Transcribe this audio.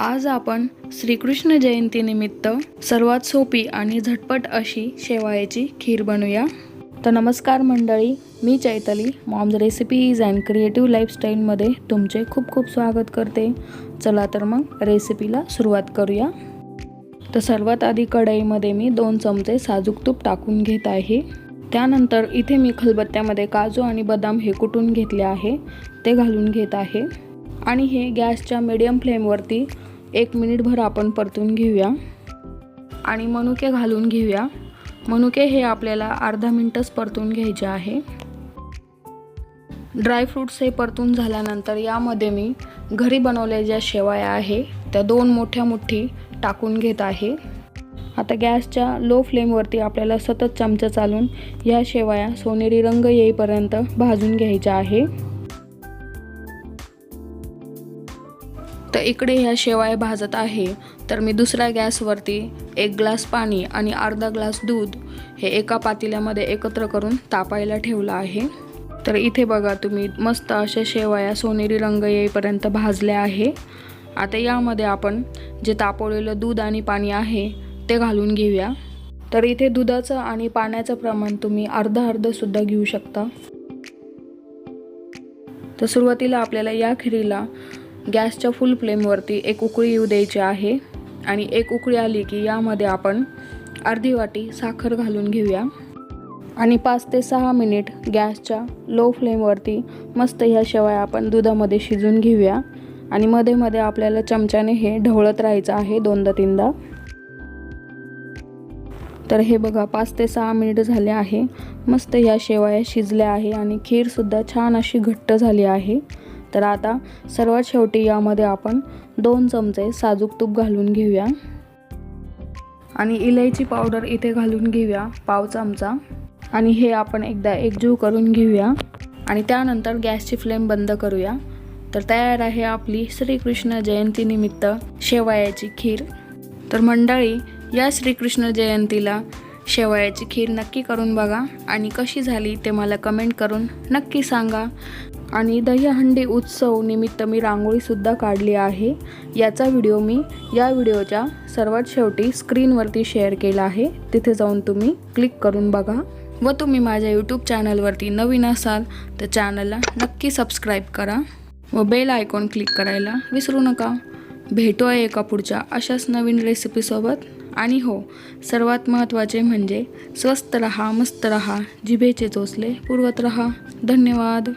आज आपण श्रीकृष्ण जयंतीनिमित्त सर्वात सोपी आणि झटपट अशी शेवायाची खीर बनवूया. तर नमस्कार मंडळी मी Chaitali. Moms recipes and creative लाईफस्टाईलमध्ये तुमचे खूप खूप स्वागत करते. चला तर मग रेसिपीला सुरुवात करूया. तर सर्वात आधी कढईमध्ये मी दोन चमचे साजूक तूप टाकून घेत आहे. त्यानंतर इथे मी खलबत्त्यामध्ये काजू आणि बदाम हे कुटून घेतले आहे. ते घालून घेत आहे. आणि हे गॅसच्या मिडियम फ्लेमवरती एक मिनिटभर आपण परतून घेऊया. आणि मनुके घालून घेऊया. मनुके हे आपल्याला अर्धा मिनटच परतून घ्यायचे आहे. ड्रायफ्रूट्स हे परतून झाल्यानंतर यामध्ये मी घरी बनवल्या ज्या शेवाया आहे त्या दोन मोठ्या मुठ्ठी टाकून घेत आहे. आता गॅसच्या लो फ्लेमवरती आपल्याला सतत चमचा चालून या शेवाया सोनेरी रंग येईपर्यंत भाजून घ्यायच्या आहे. तर इकडे ह्या शेवाय भाजत आहे. तर मी दुसऱ्या गॅसवरती एक ग्लास पाणी आणि अर्धा ग्लास दूध हे एका पातेल्यामध्ये एकत्र करून तापायला ठेवलं आहे. तर इथे बघा तुम्ही मस्त अशा शेवाया सोनेरी रंग येईपर्यंत भाजल्या आहे. आता यामध्ये आपण जे तापवलेलं दूध आणि पाणी आहे ते घालून घेऊया. तर इथे दुधाचं आणि पाण्याचं प्रमाण तुम्ही अर्धा अर्धसुद्धा घेऊ शकता. तर सुरुवातीला आपल्याला या खिरीला गॅसच्या फुल फ्लेमवरती एक उकळी येऊ द्यायची आहे आणि एक उकळी आली की यामध्ये आपण अर्धी वाटी साखर घालून घेऊया. आणि पाच ते सहा मिनिट गॅसच्या लो फ्लेमवरती मस्त ह्या शेवाय आपण दुधामध्ये शिजून घेऊया. आणि मध्ये मध्ये आपल्याला चमच्याने हे ढवळत राहायचं आहे दोनदा तीनदा. तर हे बघा पाच ते सहा मिनिट झाले आहे. मस्त ह्या शेवया शिजल्या आहे आणि खीरसुद्धा छान अशी घट्ट झाली आहे. तर आता सर्वात शेवटी यामध्ये आपण दोन चमचे साजूक तूप घालून घेऊया. आणि इलायची पावडर इथे घालून घेऊया पाव चमचा. आणि हे आपण एकदा एकजीव करून घेऊया. आणि त्यानंतर गॅसची फ्लेम बंद करूया. तर तयार आहे आपली श्रीकृष्ण जयंतीनिमित्त शेवयाची खीर. तर मंडळी या श्रीकृष्ण जयंतीला शेवयाची खीर नक्की करून बघा आणि कशी झाली ते मला कमेंट करून नक्की सांगा. आणि दहीहंडी उत्सव निमित्त मी रांगोळीसुद्धा काढली आहे. याचा व्हिडिओ मी या व्हिडिओच्या सर्वात शेवटी स्क्रीनवरती शेअर केला आहे. तिथे जाऊन तुम्ही क्लिक करून बघा. व तुम्ही माझ्या यूट्यूब चॅनलवरती नवीन असाल तर चॅनलला नक्की सबस्क्राईब करा व बेल आयकॉन क्लिक करायला विसरू नका. भेटूया एका पुढच्या अशाच नवीन रेसिपीसोबत आणि हो सर्वात महत्त्वाचे म्हणजे स्वस्त रहा मस्त रहा जिभेचे चोचले पुरवत रहा. धन्यवाद.